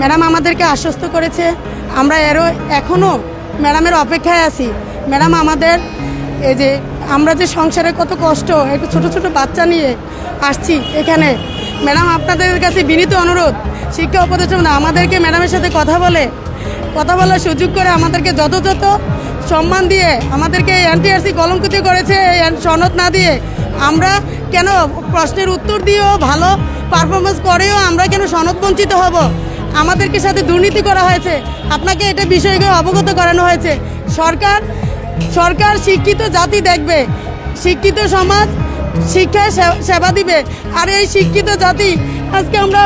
Madam আমাদেরকে আশ্বস্ত করেছে। আমরা এরও এখনও ম্যাডামের অপেক্ষায় আছি। ম্যাডাম আমাদের এই যে আমরা যে সংসারে কত কষ্ট, একটু ছোট ছোট বাচ্চা নিয়ে আসছি এখানে। ম্যাডাম, আপনাদের কাছে বিনীত অনুরোধ, শিক্ষা উপদেষ্টা আমাদেরকে ম্যাডামের সাথে কথা বলে, কথা বলার সুযোগ করে আমাদেরকে যথাযথ সম্মান দিয়ে আমাদেরকে এনটিআরসি কলঙ্কিত করেছে সনদ না দিয়ে আমরা কেন প্রশ্নের উত্তর দিয়েও ভালো পারফরমেন্স করেও আমরা কেন সনদ বঞ্চিত হব? আমাদেরকে সাথে দুর্নীতি করা হয়েছে। আপনাকে এটা বিষয়কে অবগত করানো হয়েছে। সরকার সরকার শিক্ষিত জাতি দেখবে, শিক্ষিত সমাজ শিক্ষায় সেবা দিবে। আর এই শিক্ষিত জাতি, আজকে আমরা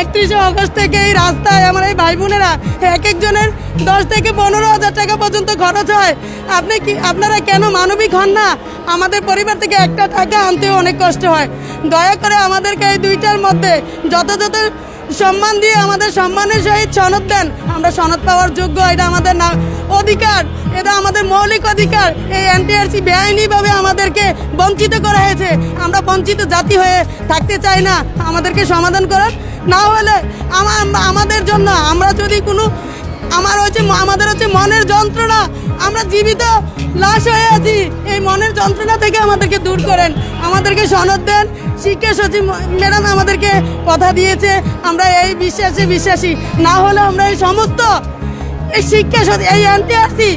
একত্রিশে আগস্ট থেকে এই রাস্তায় আমার এই ভাই বোনেরা এক একজনের দশ থেকে পনেরো হাজার টাকা পর্যন্ত খরচ হয়। আপনি কি, আপনারা কেন মানবিক হন না? আমাদের পরিবার থেকে একটা টাকা আনতেও অনেক কষ্ট হয়। দয়া করে আমাদেরকে এই দুইটার মধ্যে যথাযথ সম্মান দিয়ে আমাদের সম্মানের সহিত সনদ দেন। আমরা সনদ পাওয়ার যোগ্য, এটা আমাদের না অধিকার, এটা আমাদের মৌলিক অধিকার। এই এনটিআরসি বেআইনিভাবে আমাদেরকে বঞ্চিত করা হয়েছে। আমরা বঞ্চিত জাতি হয়ে থাকতে চাই না। আমাদেরকে সমাধান করার। না হলে আমা- আম- আমাদের জন্য আমরা যদি কোনো আমার হচ্ছে আমাদের হচ্ছে মনের যন্ত্রণা আমরা জীবিত, লাশ হয়ে আছি। এই মনের যন্ত্রণা থেকে আমাদেরকে দূর করেন। আমাদেরকে সনদ দেন। শিক্ষা সচিব ম্যাডাম আমাদেরকে কথা দিয়েছে। আমরা এই বিশ্বাসে বিশ্বাসী। না হলে আমরা এই সমস্ত এই শিক্ষা সচিব এই এনটিআরসি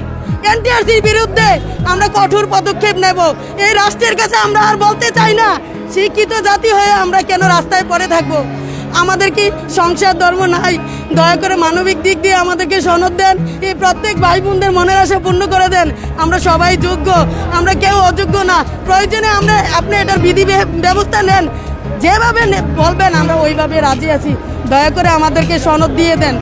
এনটিআরসির বিরুদ্ধে আমরা কঠোর পদক্ষেপ নেব। এই রাষ্ট্রের কাছে আমরা আর বলতে চাই না। শিক্ষিত জাতি হয়ে আমরা কেন রাস্তায় পড়ে থাকব? আমাদের কি সংসার ধর্ম নাই, দয়া করে মানবিক দিক দিয়ে আমাদেরকে সনদ দেন, এই প্রত্যেক ভাই বোনদের মনের আশা পূর্ণ করে দেন। আমরা সবাই যোগ্য, আমরা কেউ অযোগ্য না। প্রয়োজনে আমরা আপনি এটার বিধি ব্যবস্থা নেন। যেভাবে বলবেন, আমরা ওইভাবে রাজি আছি। দয়া করে আমাদেরকে সনদ দিয়ে দেন।